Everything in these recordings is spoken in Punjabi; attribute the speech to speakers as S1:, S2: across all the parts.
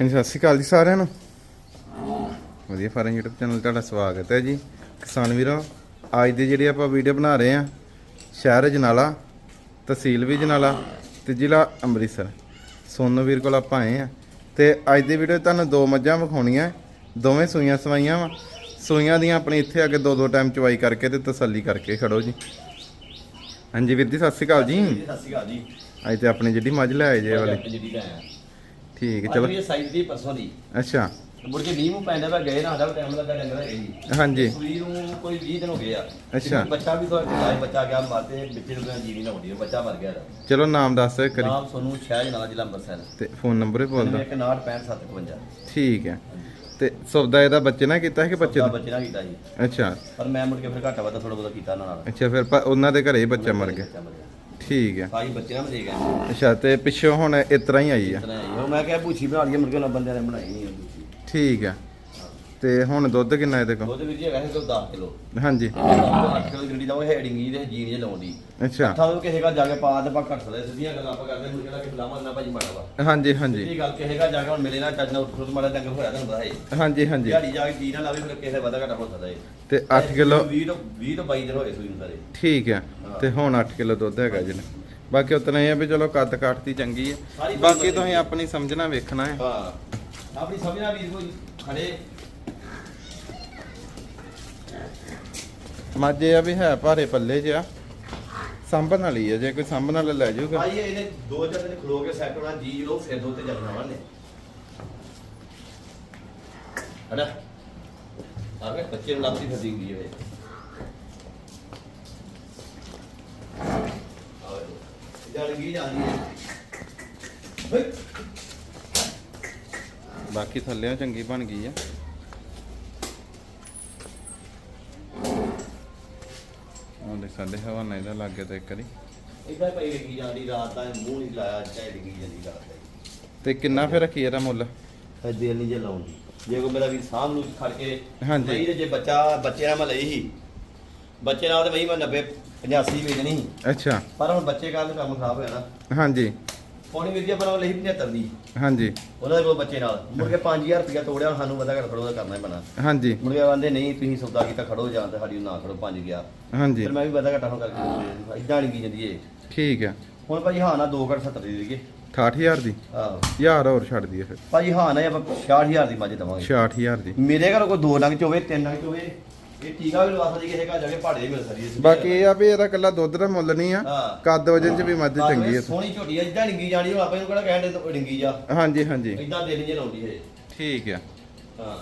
S1: ਹਾਂਜੀ ਸਤਿ ਸ਼੍ਰੀ ਅਕਾਲ ਜੀ ਸਾਰਿਆਂ ਨੂੰ। ਵਧੀਆ ਫਾਰਮ YouTube ਚੈਨਲ ਤੁਹਾਡਾ ਸਵਾਗਤ ਹੈ ਜੀ। ਕਿਸਾਨ ਵੀਰੋ ਅੱਜ ਦੀ ਜਿਹੜੀ ਆਪਾਂ ਵੀਡੀਓ ਬਣਾ ਰਹੇ ਆ ਸ਼ਹਿਰ ਜਨਾਲਾ ਤਹਿਸੀਲ ਵੀ ਜਨਾਲਾ ਤੇ ਜ਼ਿਲ੍ਹਾ ਅੰਮ੍ਰਿਤਸਰ। ਸੋਨੂ ਵੀਰ ਕੋਲ ਆਪਾਂ ਆਏ ਆ ਤੇ ਅੱਜ ਦੀ ਵੀਡੀਓ ਤੁਹਾਨੂੰ ਦੋ ਮੱਝਾਂ ਵਿਖਾਉਣੀਆਂ ਦੋਵੇਂ ਸੂਈਆਂ ਸਵਾਈਆਂ ਵਾ। ਸੂਈਆਂ ਦੀਆਂ ਆਪਣੀ ਇੱਥੇ ਆ ਕੇ ਦੋ ਦੋ ਟਾਈਮ ਚਵਾਈ ਕਰਕੇ ਤੇ ਤਸੱਲੀ ਕਰਕੇ ਖੜੋ ਜੀ। ਹਾਂਜੀ ਵੀਰ ਜੀ ਸਤਿ ਸ਼੍ਰੀ ਅਕਾਲ ਜੀ।
S2: ਸਤਿ ਸ਼੍ਰੀ ਅਕਾਲ ਜੀ।
S1: ਅੱਜ ਤੇ ਆਪਣੀ ਜਿਹੜੀ ਮੱਝ ਲੈ ਆਏ ਜੇ ਵਾਲੀ।
S2: ਜਿਹੜੀ
S1: ਠੀਕ ਹੈ
S2: ਚਲੋ।
S1: ਚਲੋ
S2: ਇਹ ਸਾਈਜ਼ ਦੀ ਪਰਸੋਂ ਦੀ।
S1: ਅੱਛਾ।
S2: ਮੁੜ ਕੇ ਮੀਂਹ ਮੂੰਹ ਪੈਂਦਾ ਵਾ ਗਏ ਨਾ ਆਦਾ ਟਾਈਮ ਲੱਗਾ ਡੰਗਰ ਹੈਗੇ ਜੀ।
S1: ਹਾਂਜੀ।
S2: ਸੂਈ ਨੂੰ ਕੋਈ 20 ਦਿਨ ਹੋ ਗਏ ਆ।
S1: ਅੱਛਾ।
S2: ਬੱਚਾ ਵੀ ਤੋਂ ਲਾਇ ਬੱਚਾ ਗਿਆ ਮਾਤੇ ਵਿੱਚੇ ਕਹਿੰਦਾ ਜੀਰੀ ਨਾ ਹੁੰਦੀ ਬੱਚਾ ਮਰ ਗਿਆ ਇਹਦਾ।
S1: ਚਲੋ ਨਾਮ ਦੱਸ ਵਾਰੀ।
S2: ਨਾਮ ਸੋਨੂੰ ਸ਼ਹਿਜ ਨਾਲ ਜ਼ਿਲ੍ਹਾ ਅੰਮ੍ਰਿਤਸਰ।
S1: ਤੇ ਫੋਨ ਨੰਬਰ ਵੀ ਬੋਲ ਦਿਓ
S2: 196557
S1: ਠੀਕ ਹੈ। ਤੇ ਸੌਦਾ ਇਹਦਾ ਬੱਚੇ ਨਾਲ ਕੀਤਾ ਹੈ ਕਿ ਬੱਚੇ ਦਾ
S2: ਬੱਚੇ ਨਾਲ ਕੀਤਾ ਜੀ।
S1: ਅੱਛਾ।
S2: ਪਰ ਮੈਂ ਮੁੜ ਕੇ ਫਿਰ ਘਾਟਾ ਵਾਦਾ ਥੋੜਾ ਬਹੁਤਾ ਕੀਤਾ ਉਹਨਾਂ ਨਾਲ।
S1: ਅੱਛਾ ਫਿਰ ਪ- ਉਹਨਾਂ ਦੇ ਘਰੇ ਹੀ ਬੱਚਾ ਮਰ ਗਿਆ।
S2: ਬੱਚਾ ਮਰ ਗਿਆ।
S1: ਠੀਕ ਹੈ।
S2: ਸਾਈ ਬੱਚੇ ਨਾਲ ਦੇ ਗਏ
S1: ਅੱਛਾ ਤੇ ਪਿੱਛੋਂ ਹੁਣ ਇਸ ਤਰ੍ਹਾਂ ਹੀ ਆਈ ਆ।
S2: ਇਤਨਾ ਹੀ ਉਹ ਮੈਂ ਕਿਹਾ ਭੂਛੀ ਬਣਾ ਲਈਏ ਕੇ ਉਹਨਾਂ ਬੰਦਿਆਂ ਨੇ ਬਣਾਈ ਨਹੀਂ ਭੂਛੀ
S1: ਠੀਕ ਹੈ। ਤੇ ਹੁਣ ਦੁੱਧ ਕਿੰਨਾ ਇਹਦੇ ਕੋਲ?
S2: ਉਹਦੇ ਵਿੱਚ ਹੈਗਾ ਸੀ 10 ਕਿਲੋ।
S1: ਹਾਂਜੀ।
S2: 8 ਕਿਲੋ ਜਿਹੜੀ ਦਾ ਉਹ ਹੈਡਿੰਗ ਦੇ ਜੀਨ ਜੇ ਲਾਉਂਦੀ।
S1: ਅੱਛਾ।
S2: ਅੱਠਾਂ ਨੂੰ ਕਿਸੇ ਘਰ ਜਾ ਕੇ ਪਾ ਤੇ ਆਪਾਂ ਘੱਟ ਸਕਦੇ ਸਿੱਧੀਆਂ ਗੱਲਾਂ ਆਪਾਂ ਕਰਦੇ ਮੁੜ ਕੇ ਕਿ ਫਲਾਮਾ ਨਾ ਭਾਜੀ ਮਾੜਾ ਵਾ।
S1: ਹਾਂਜੀ ਹਾਂਜੀ।
S2: ਇਹ ਗੱਲ ਕਿਸੇ ਘਰ ਜਾ ਕੇ ਹੁਣ ਮਿਲੇ ਨਾ ਚੱਜ ਨਾਲ ਖੁਦ ਮਾੜਾ ਡੰਗਰ ਹੋਇਆ ਤੁਹਾਨੂੰ ਪਤਾ ਹੈ
S1: ਹਾਂਜੀ ਹਾਂਜੀ।
S2: ਦਿਹਾੜੀ ਜਾ ਕੇ ਜੀ ਨਾ ਲਾਵੇ ਫਿਰ ਕਿਸੇ ਵਾਦਾ ਘਟਾ ਹੋ ਸਕਦਾ ਹੈ
S1: ਤੇ 8 ਕਿਲੋ
S2: 20 ਤੋਂ 20 ਤੋਂ 22 ਦਿਨ ਹੋਏ ਸੂਈ ਨੂੰ ਸਾਰੇ।
S1: ਠੀਕ ਹੈ। ਤੇ ਹੁਣ 8 ਕਿਲੋ ਦੁੱਧ ਹੈਗਾ ਜੀ। ਬਾਕੀ ਉਤਨਾ ਹੀ ਆ ਵੀ ਚਲੋ ਕੱਦ ਕਾਟਤੀ ਚੰਗੀ ਹੈ ਬਾਕੀ ਤੁਸੀਂ। ਆਪਣੀ ਸਮਝਣਾ ਵੇਖਣਾ ਹੈ।
S2: ਹਾਂ। ਆਪਣੀ ਸਮਝਣਾ ਵੀਰ ਕੋਈ ਖੜੇ।
S1: ਮਾਝੇ ਆ ਵੀ ਹੈ ਭਾਰੇ ਪੱਲੇ 'ਚ ਆ। ਸੰਭਣ ਵਾਲੀ ਹੈ ਜੇ ਕੋਈ ਸੰਭਣ ਵਾਲਾ ਲੈ ਜਾਊਗਾ।
S2: ਭਾਈ ਇਹਨੇ ਦੋ ਚਾਰ ਦਿਨ ਖਲੋ ਕੇ ਸੈੱਟ ਹੋਣਾ ਜੀ ਲੋ ਫਿਰ ਦੋ ਤੇ ਚੱਲਣਾ ਵਾਂ ਨੇ ਹੜਾ ਆਗੇ ਬੱਚੇ ਨੂੰ ਲੱਭਦੀ ਫਿਰਦੀ ਹੁੰਦੀ ਹੈ ਆਵੇ ਜਲ ਗਈ ਜਾਂਦੀ ਹੇ
S1: ਬਾਕੀ ਥੱਲੇ ਚੰਗੀ ਬਣ ਗਈ ਆ। ਉਹਦੇ ਸਾਡੇ ਹਵਾਨਾ ਇਹਦਾ ਲੱਗੇ ਤੇ ਇੱਕ ਵਾਰੀ।
S2: ਇਦਾਂ ਪਈ ਲੱਗੀ ਜਾਂਦੀ ਰਾਤ ਦਾ ਮੂੰਹ ਨਹੀਂ ਲਾਇਆ ਚਾਹੇ ਲੱਗੀ ਜਾਂਦੀ ਰਾਤ ਦਾ।
S1: ਤੇ ਕਿੰਨਾ ਫਿਰ ਰੱਖੀ ਇਹਦਾ ਮੁੱਲ?
S2: ਦੇਰ ਨਹੀਂ ਜੇ ਲਾਉਂਦੀ। ਜੇ ਕੋ ਮੇਰਾ ਵੀ ਸਾਹਮ ਨੂੰ ਖੜ ਕੇ
S1: ਹਾਂਜੀ।
S2: ਨਹੀਂ ਤੇ ਜੇ ਬੱਚਾ ਬੱਚੇ ਨਾਲ ਮੈਂ ਲਈ ਸੀ। ਬੱਚੇ ਨਾਲ ਤੇ ਬਈ ਮੈਂ 90 85 ਵੇਚਣੀ ਸੀ।
S1: ਅੱਛਾ।
S2: ਪਰ ਹੁਣ ਬੱਚੇ ਕਾਰਨ ਕੰਮ ਖਰਾਬ ਹੋਇਆ ਨਾ?
S1: ਹਾਂਜੀ।
S2: ਪੌਣੀ ਜੀ ਆਪਣਾ ਲਈ 75 ਦੀ।
S1: ਹਾਂਜੀ।
S2: ਉਹਨਾਂ ਦੇ ਕੋਲ ਬੱਚੇ ਨਾਲ। ਮੁੜ ਕੇ 5000 ਰੁਪਇਆ ਤੋੜਿਆ ਸਾਨੂੰ ਪਤਾ ਕਰ ਖੜੋ ਦਾ ਕਰਨਾ ਹੀ ਪੈਣਾ।
S1: ਹਾਂਜੀ।
S2: ਮੁੜ ਕੇ ਕਹਿੰਦੇ ਨਹੀਂ ਤੁਸੀਂ ਸੌਦਾ ਕੀਤਾ ਖੜੋ ਜਾਂ ਤੇ ਸਾਡੀ ਨਾ ਖੜੋ 5 ਗਿਆ
S1: ਹਾਂਜੀ।
S2: ਫਿਰ ਮੈਂ ਵੀ ਪਤਾ ਘਟਾ ਹੋ ਕਰਕੇ ਇਦਾਂ ਨਹੀਂ ਕੀ ਜਾਂਦੀ ਏ?
S1: ਠੀਕ ਆ।
S2: ਹੁਣ ਭਾਜੀ ਹਾਂ ਨਾ 2 ਘਟ 70 ਦੀ ਦੇਈਏ।
S1: 68000 ਦੀ?
S2: ਆਹੋ।
S1: ਯਾਰ ਹੋਰ ਛੱਡ ਦਈਏ ਫਿਰ।
S2: ਭਾਜੀ ਹਾਂ ਨਾ ਆਪਾਂ 66000 ਦੀ ਮੱਝ ਦਵਾਂਗੇ।
S1: 66000 ਦੀ।
S2: ਮੇਰੇ ਘਰ ਕੋਈ ਦੋ ਨੰਗ ਚ ਹੋਵੇ ਤਿੰਨ ਨੰਗ ਚ ਹੋਵੇ ਇਹ ਟੀਕਾ ਵੀ ਲਵਾ ਸਕਦੀ ਕਿਸੇ ਘਰ ਜਾ ਕੇ ਪਹਾੜੇ ਵੀ ਮਿਲ ਸਕਦੀ ਹੈ।
S1: ਬਾਕੀ ਇਹ ਆ ਵੀ ਇਹਦਾ ਕੱਲਾ ਦੁੱਧ ਦਾ ਮੁੱਲ ਨਹੀਂ ਆ।
S2: ਹਾਂ।
S1: ਕੱਦ ਵਜਨ ਚ ਵੀ ਮੱਝ
S2: ਬਾਕੀ
S1: ਚੰਗੀ ਹੈ
S2: ਸੋਹਣੀ ਝੋਟੀ ਆ ਇਦਾਂ ਡਿੰਗੀ ਜਾਣੀ ਹੁਣ ਆਪਾਂ ਇਹਨੂੰ ਕਿਹੜਾ ਕਹਿਣ ਦੇ ਡਿੰਗੀ ਜਾ।
S1: ਹਾਂਜੀ ਹਾਂਜੀ।
S2: ਇਦਾਂ ਦਿਲ ਜੇ ਲਾਉਂਦੀ ਹੈ
S1: ਠੀਕ ਆ।
S2: ਹਾਂ।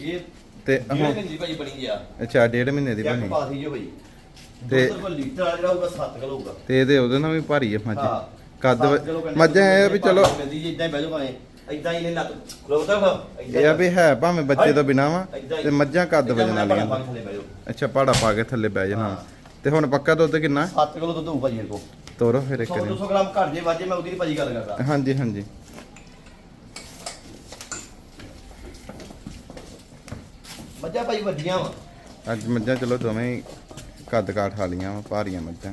S2: ਇਹ
S1: ਤੇ
S2: ਜਿਹੜੇ
S1: ਹੁਣ
S2: ਬਣੀ
S1: ਅੱਛਾ ਡੇਢ ਮਹੀਨੇ ਦੀ ਬਣੀ।
S2: ਪਾਸ ਹੀ ਜੋ ਭਾਈ
S1: ਤੇ-
S2: ਤੇ ਕੋਲ ਲੀਟਰ ਵਾਲਾ ਜਿਹੜਾ ਹੋਊਗਾ 7 ਕਿਲੋ ਹੋਊਗਾ।
S1: ਤੇ ਇਹਦੇ ਉਹਦੇ ਨਾਲ ਵੀ ਭਾਰੀ ਆ ਮੱਝ।
S2: ਹਾਂ।
S1: ਕੱਦ
S2: ਸੱਤ ਕਿਲੋ ਕਹਿੰਦੇ
S1: ਮੱਝਾਂ ਇਹ ਆ ਵੀ ਚਲੋ
S2: ਇਦਾਂ ਹੀ ਬਹਿ ਜਾਓ ਭਾਵੇਂ। ਇਦਾਂ ਹੀ ਨੇ ਲੱਤ ਖਲੋਤਾ ਵਾ
S1: ਇਹ ਆ ਵੀ ਹੈ ਭਾਵੇਂ ਬੱਚੇ ਤੋਂ ਬਿਨਾ ਵਾ ਤੇ ਮੱਝਾਂ ਕੱਦ ਵਜਨ ਵਾਲੀਆਂ। ਅੱਛਾ ਪਾੜਾ ਪਾ ਕੇ ਥੱਲੇ ਬਹਿ ਜਾਣਾ। ਤੇ ਹੁਣ ਪੱਕਾ ਦੁੱਧ ਕਿੰਨਾ?
S2: 7 ਕਿਲੋ ਦੁੱਧ ਹੋਊ ਭਾਜੀ ਮੇਰੇ ਕੋਲ।
S1: ਤੋਰੋ ਫਿਰ ਇੱਕ
S2: 100
S1: ਵਾਰੀ
S2: 200 ਗ੍ਰਾਮ ਘੱਟ ਜੇ ਵਾਜੇ ਮੈਂ ਉਹਦੀ ਨੀ ਭਾਜੀ ਗੱਲ ਕਰਦਾ।
S1: ਹਾਂਜੀ ਹਾਂਜੀ।
S2: ਮੱਝਾਂ ਭਾਈ ਵੱਡੀਆਂ ਵਾ।
S1: ਅੱਜ ਮੱਝਾਂ ਚਲੋ ਦੋਵੇਂ ਕੱਦ ਕਾਠ ਵਾਲੀਆਂ ਵਾ ਭਾਰੀਆਂ ਮੱਝਾਂ।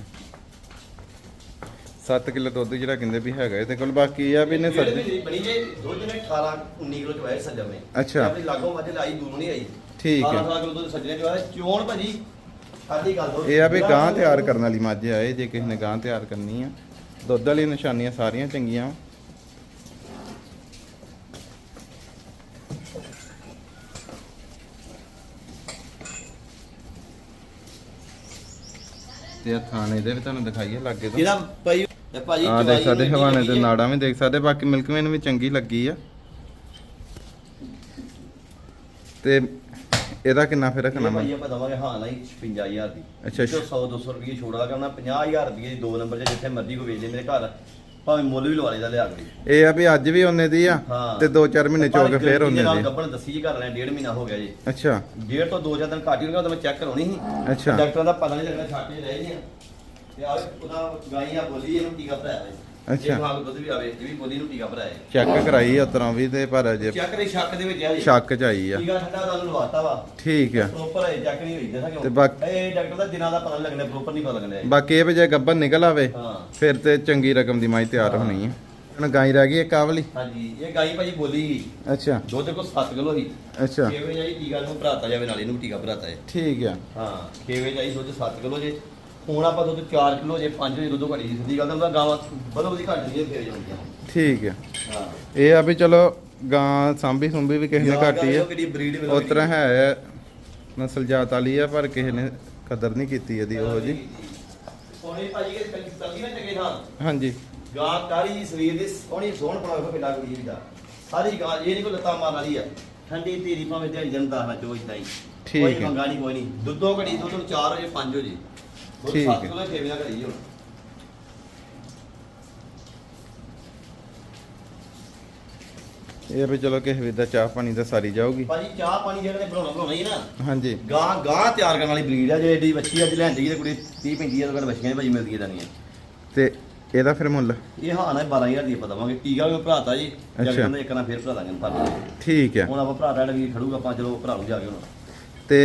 S1: 7 ਕਿਲੋ ਦੁੱਧ ਜਿਹੜਾ ਕਹਿੰਦੇ ਵੀ ਹੈਗਾ ਇਹਦੇ ਕੋਲ ਬਾਕੀ ਇਹ ਆ ਵੀ ਇਹਨੇ
S2: ਵੀ ਬਣੀ ਜੇ ਦੁੱਧ ਨੇ 18 19 ਕਿਲੋ ਚਵਾਏ ਸੱਜਣ ਨੇ।
S1: ਅੱਛਾ।
S2: ਆਪਣੀ ਲਾਗੋਂ ਮੱਝ ਲਾਈ ਦੂਰੋਂ ਨਹੀਂ ਆਈ।
S1: ਠੀਕ ਹੈ।
S2: 18 ਕਿਲੋ ਦੁੱਧ ਸੱਜਣੇ ਚਵਾਏ ਚੋਣ ਭਾਜੀ ਸਾਡੀ ਗੱਲ ਦੋ
S1: ਇਹ ਆ ਵੀ ਗਾਂ ਤਿਆਰ ਕਰਨ ਵਾਲੀ ਮੱਝ ਆ ਇਹ ਜੇ ਕਿਸੇ ਨੇ ਗਾਂ ਤਿਆਰ ਕਰਨੀ ਆ। ਦੁੱਧ ਵਾਲੀ ਨਿਸ਼ਾਨੀਆਂ ਸਾਰੀਆਂ ਚੰਗੀਆਂ ਵਾਂ। ਤੇ ਆ ਥਾਣੇ ਦੇ ਵੀ ਤੁਹਾਨੂੰ ਦਿਖਾਈਏ ਲੱਗੇ ਤੋਂ।
S2: ਭਾਈ ਇਹ ਭਾਜੀ
S1: ਆ ਦੇਖ ਸਕਦੇ ਹਵਾਨੇ
S2: ਹੈ।
S1: ਨਾੜਾਂ ਵੀ ਦੇਖ ਸਕਦੇ ਬਾਕੀ ਮਿਲਕਵੇਨ ਵੀ ਚੰਗੀ ਲੱਗੀ ਆ। ਤੇ ਇਹਦਾ ਕਿੰਨਾ ਫਿਰ ਰੱਖਣਾ ਮੈਂ?
S2: ਭਾਈ ਆਪਾਂ ਦਵਾਂਗੇ ਹਾਂ ਨਹੀਂ 55000 ਦੀ।
S1: ਅੱਛਾ,
S2: ਜੋ 100 200 ਰੁਪਏ ਛੋੜਾ ਕਰਨਾ 50000 ਰੁਪਏ ਦੀ ਦੋ ਨੰਬਰ 'ਚ ਜਿੱਥੇ ਮਰਜ਼ੀ ਕੋਈ ਵੇਚ ਦੇ ਮੇਰੇ ਘਰ ਭਾਵੇਂ ਮੁੱਲ ਵੀ ਲਵਾ ਲਈਦਾ ਲਿਆ ਕੇ।
S1: ਇਹ ਆ ਵੀ ਅੱਜ ਵੀ ਉਹਨੇ ਦੀ ਆ। ਤੇ 2-4 ਮਹੀਨੇ ਚੋ ਕੇ ਫੇਰ ਉਹਨੇ ਦੀ।
S2: ਗੱਬਣ ਦੱਸੀ ਜੀ ਘਰ ਲੈ ਡੇਢ ਮਹੀਨਾ ਹੋ ਗਿਆ ਜੀ।
S1: ਅੱਛਾ।
S2: ਡੇਢ ਤੋਂ ਦੋ ਚਾਰ ਦਿਨ ਘੱਟ ਹੀ ਤਾਂ ਮੈਂ ਚੈੱਕ ਕਰਾਉਣੀ ਸੀ।
S1: ਅੱਛਾ।
S2: ਡਾਕਟਰਾਂ ਦਾ ਪਤਾ ਨਹੀਂ ਲੱਗਣਾ ਛਾਟੇ ਰਹਿ ਗਏ ਤੇ ਆ ਉਹਦਾ ਗਾਈ ਆ ਬੋਲੀ ਇਹਨੂੰ ਟੀਕਾ ਭਰਾਇਆ ਵੇ
S1: ਅੱਛਾ।
S2: ਇਹ ਭਾਗ ਦੁੱਧ ਵੀ ਆਵੇ ਇਹ ਵੀ ਬੋਲੀ ਨੂੰ ਟੀਕਾ ਭਰਾਇਆ
S1: ਚੈੱਕ ਕਰਾਈ ਉਤਰਾਂ ਵੀ ਤੇ ਪਰ ਅਜੇ
S2: ਚੈੱਕ ਦੇ ਸ਼ੱਕ ਦੇ ਵਿੱਚ ਆ ਜੀ।
S1: ਸ਼ੱਕ ਚ ਆਈ ਆ।
S2: ਟੀਕਾ ਠੰਡਾ ਤੁਹਾਨੂੰ ਲਵਾਤਾ ਵਾ?
S1: ਠੀਕ ਆ।
S2: ਪ੍ਰੋਪਰ ਹੈ ਚੈੱਕ ਨਹੀਂ ਹੋਈ ਦੱਸਾਂ
S1: ਤੇ ਬਾਕ-
S2: ਇਹ ਡਾਕਟਰ ਦਾ ਦਿਨਾਂ ਦਾ ਪਤਾ ਲੱਗਣਾ ਪ੍ਰੋਪਰ ਨਹੀਂ ਪਤਾ ਲੱਗਣਾ।
S1: ਬਾਕੀ ਇਹ ਵੀ ਜੇ ਗੱਬਨ ਨਿਕਲ ਆਵੇ
S2: ਹਾਂ।
S1: ਫਿਰ ਤੇ ਚੰਗੀ ਰਕਮ ਦੀ ਮਾਈ ਤਿਆਰ ਹੋਣੀ ਆ। ਹੁਣ ਗਾਈ ਰਹਿ ਗਈ ਇੱਕ ਆਹ ਵਾਲੀ?
S2: ਹਾਂਜੀ ਇਹ ਗਾਈ ਭਾਜੀ ਬੋਲੀ ਸੀ।
S1: ਅੱਛਾ।
S2: ਦੁੱਧ ਕੋ 7 ਕਿਲੋ ਸੀ।
S1: ਅੱਛਾ।
S2: ਖੇਵੇ ਜਾਈ ਟੀਕਾ ਨੂੰ ਭਰਾਤਾ ਜਾਵੇ ਨਾਲ ਇਹਨੂੰ ਵੀ ਟੀਕਾ ਭਰਾਤਾ ਹੈ
S1: ਠੀਕ ਆ।
S2: ਹਾਂ ਖੇਵੇ ਜਾਈ ਦੁੱਧ 7 ਕਿਲੋ ਜੇ। ਹੁਣ ਆਪਾਂ ਦੁੱਧ 4 ਕਿਲੋ ਜੇ 5 ਜੇ ਦੁੱਧ ਘਟੀ ਸਿੱਧੀ ਗੱਲ ਤਾਂ ਗਾਵਾਂ ਬਦੋ ਬਦੀ ਘਟ ਜਾਂਦੀਆਂ ਫੇਰ ਜਾਂਦੀਆਂ
S1: ਠੀਕ ਆ।
S2: ਹਾਂ।
S1: ਇਹ ਆ ਵੀ ਚਲੋ ਗਾਂ ਸਾਂਭੀ ਸੁੰਭੀ ਵੀ ਕਿਸੇ ਨੇ ਘਾਟੀ ਉਸ ਤਰ੍ਹਾਂ ਹੈ ਨਸਲ ਜਾਤ ਵਾਲੀ ਆ ਪਰ ਕਿਸੇ ਨੇ ਕਦਰ ਨਹੀਂ ਕੀਤੀ ਇਹਦੀ ਉਹ ਜੀ।
S2: ਸੋਹਣੀ ਭਾਜੀ ਕੇ ਤਲਗੀ ਨਾ ਚੰਗੇ ਨਾਲ
S1: ਹਾਂਜੀ।
S2: ਗਾਂ ਕਾਲੀ ਸਰੀਰ ਦੀ ਸੋਹਣੀ ਸੋਹਣ ਬਣਾਵੇ ਕਿੱਡਾ ਕੁੜੀ ਦੀ ਦਾ ਸਾਰੀ ਗਾਂ ਇਹ ਨਹੀਂ ਕੋਈ ਲੱਤਾਂ ਮਾਰਨ ਵਾਲੀ ਆ। ਠੰਡੀ ਧੀਰੀ ਭਾਵੇਂ ਦਿਹਾੜੀ ਦਿਨ ਦਾ ਚੋ ਇਦਾਂ ਹੀ।
S1: ਠੀਕ
S2: ਕੋਈ
S1: ਹੈ।
S2: ਮੰਗਾ ਨਹੀਂ ਕੋਈ ਨਹੀਂ ਦੁੱਧੋਂ ਘੜੀ ਦੁੱਧ ਨੂੰ 4 ਵਜੇ 5 ਵਜੇ।
S1: ਠੀਕ
S2: 7
S1: ਹੈ।
S2: ਹੁਣ।
S1: ਇਹ ਆ ਵੀ ਚਲੋ ਕਿਸੇ ਵੀ ਦਾ ਚਾਹ ਪਾਣੀ ਦਾ ਸਾਰੀ ਜਾਊਗੀ।
S2: ਭਾਜੀ ਚਾਹ ਪਾਣੀ ਜਿਹੜਾ ਨੇ ਬਣਾਉਣਾ ਬਣਾਉਣਾ ਹੀ ਨਾ।
S1: ਹਾਂਜੀ।
S2: ਗਾਂ ਗਾਂ ਤਿਆਰ ਕਰਨ ਵਾਲੀ ਬਰੀਡ ਆ ਜੇ ਏਡੀ ਬੱਚੀ ਅੱਜ ਲੈਂਦੀ ਤੇ ਕੁੜੀ 30 35 ਹਜ਼ਾਰ ਰੁਪਏ ਬੱਚੀਆਂ ਭਾਜੀ ਮਿਲਦੀਆਂ ਜਾਣੀਆਂ।
S1: ਤੇ ਇਹਦਾ ਫਿਰ ਮੁੱਲ?
S2: ਇਹ ਹਾਂ ਨਾ 12000 ਦੀ ਆਪਾਂ ਦਵਾਂਗੇ। ਟੀਕਾ ਵੀ ਭਰਾਤਾ ਜੀ?
S1: ਅੱਛਾ।
S2: ਜਗਨ ਦਾ ਇੱਕ ਨਾ ਫੇਰ ਭਰਾ ਦਾਂਗੇ ਪਰ
S1: ਠੀਕ ਆ।
S2: ਹੁਣ ਆਪਾਂ ਭਰਾ ਦਾ ਵੀ ਖੜੂਗਾ ਆਪਾਂ ਚਲੋ ਭਰਾ ਨੂੰ ਜਾ ਕੇ ਹੁਣ
S1: ਤੇ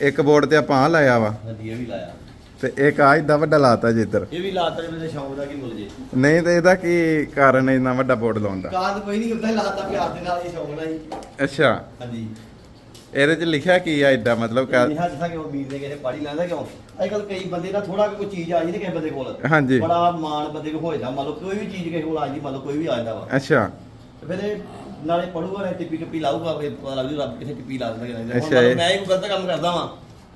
S1: ਇੱਕ ਬੋਰਡ ਤੇ ਆਪਾਂ ਆਹ ਲਾਇਆ ਵਾ।
S2: ਇਹ ਵੀ ਲਾਇਆ।
S1: ਤੇ ਇੱਕ ਆ ਏਡਾ ਵੱਡਾ ਲਾਤਾ ਜੀ ਇੱਧਰ।
S2: ਇਹ ਵੀ ਲਾਤਾ ਜੀ ਮੇਰੇ ਸ਼ੌਂਕ ਦਾ ਕੀ ਮੁੱਲ ਜੇ?
S1: ਨਹੀਂ ਤੇ ਇਹਦਾ ਕੀ ਕਾਰਨ ਹੈ ਇੰਨਾ ਵੱਡਾ ਬੋਰਡ ਲਾਉਣ ਦਾ?
S2: ਕਾਦ ਕੋਈ ਨਹੀਂ ਹੁੰਦਾ ਲਾਤਾ ਪਿਆਰ ਦੇ ਨਾਲ ਹੀ ਸ਼ੌਂਕ ਨਾਲ ਹੀ।
S1: ਅੱਛਾ।
S2: ਹਾਂਜੀ।
S1: ਇਹਦੇ 'ਚ ਲਿਖਿਆ ਕੀ ਆ ਏਡਾ ਮਤਲਬ ਕਾ
S2: ਇਹ ਜਿਹਾ ਕਿ ਉਹ ਵੀਰ ਦੇ ਕਿਸੇ ਪਾੜੀ ਲੈਂਦਾ ਕਿਉਂ? ਅੱਜ ਕੱਲ ਕਈ ਬੰਦੇ ਦਾ ਥੋੜਾ ਕੋਈ ਚੀਜ਼ ਆ ਜਾਂਦੀ ਕਿਸੇ ਬੰਦੇ ਕੋਲ।
S1: ਹਾਂਜੀ।
S2: ਬੜਾ ਮਾਣ ਬੰਦੇ ਕੋਲ ਹੋ ਜਾਂਦਾ ਮੰਨ ਲਓ ਕੋਈ ਵੀ ਚੀਜ਼ ਕਿਸੇ ਕੋਲ ਆ ਜਾਂਦੀ ਮੰਨ ਲਓ ਕੋਈ ਵੀ ਆ ਜਾਂਦਾ ਵਾ।
S1: ਅੱਛਾ।
S2: ਤੇ ਫਿਰ ਇਹ ਨਾਲੇ ਪੜੂਗਾ ਨਾ ਟਿੱਪੀ ਟਿੱਪੀ ਲਾਊਗਾ ਫਿਰ ਪਤਾ ਲੱਗ ਜੂ ਰੱਬ ਕਿੱਥੇ ਟਿੱਪੀ ਲਾ ਦਿੰਦਾ ਕਿ ਨਹੀਂ
S1: ਅੱਛਾ,
S2: ਹੁਣ ਮੰਨ ਲਓ
S1: ਇਹ-
S2: ਮੈਂ ਕੋਈ ਗਲਤ ਕੰਮ ਕਰਦਾ ਵਾਂ।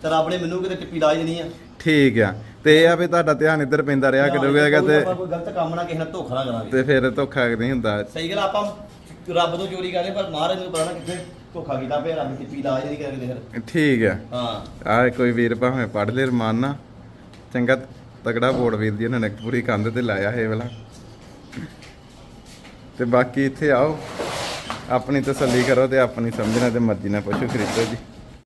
S2: ਤੇ ਰੱਬ ਨੇ ਮੈਨੂੰ ਕਿਤੇ ਟਿੱਪੀ ਲਾ ਹੀ ਦੇਣੀ ਆ।
S1: ਠੀਕ ਆ। ਤੇ ਇਹ ਆ ਵੀ ਤੁਹਾਡਾ ਧਿਆਨ ਇੱਧਰ ਪੈਂਦਾ ਰਿਹਾ ਕਰੂਗਾ ਤੇ
S2: ਆਪਾਂ ਕੋਈ ਗਲਤ ਕੰਮ ਨਾ ਕਿਸੇ ਨਾਲ ਧੋਖਾ ਨਾ ਕਰਾਂਗੇ।
S1: ਤੇ ਫਿਰ ਧੋਖਾ ਨਹੀਂ ਹੁੰਦਾ।
S2: ਸਹੀ ਗੱਲ ਆ, ਆਪਾਂ ਰੱਬ ਤੋਂ ਚੋਰੀ ਕਰਦੇ ਪਰ ਮਹਾਰਾਜ ਨੂੰ ਪਤਾ ਨਾ ਕਿੱਥੇ ਧੋਖਾ ਕੀਤਾ ਪਿਆ ਰੱਬ ਟਿੱਪੀ ਲਾ ਜਿਹੜੀ ਕਰਕੇ ਫਿਰ।
S1: ਠੀਕ ਆ।
S2: ਹਾਂ।
S1: ਆ ਕੋਈ ਵੀਰ ਭਾਵੇਂ ਪੜ ਲੈ ਰਮਾਨ ਨਾ। ਚੰਗਾ ਤਗੜਾ ਬੋਰਡ ਵੀਰ ਜੀ ਇਹਨਾਂ ਨੇ ਪੂਰੀ ਕੰਧ ਤੇ ਲਾਇਆ ਹੈ ਵਾਲਾ। ਤੇ ਬਾਕੀ ਇੱਥੇ ਆਓ। ਆਪਣੀ ਤਸੱਲੀ ਕਰੋ ਤੇ ਆਪਣੀ ਸਮਝਣਾ ਤੇ ਮਰਜ਼ੀ ਨਾਲ ਪਸ਼ੂ ਖਰੀਦੋ ਜੀ।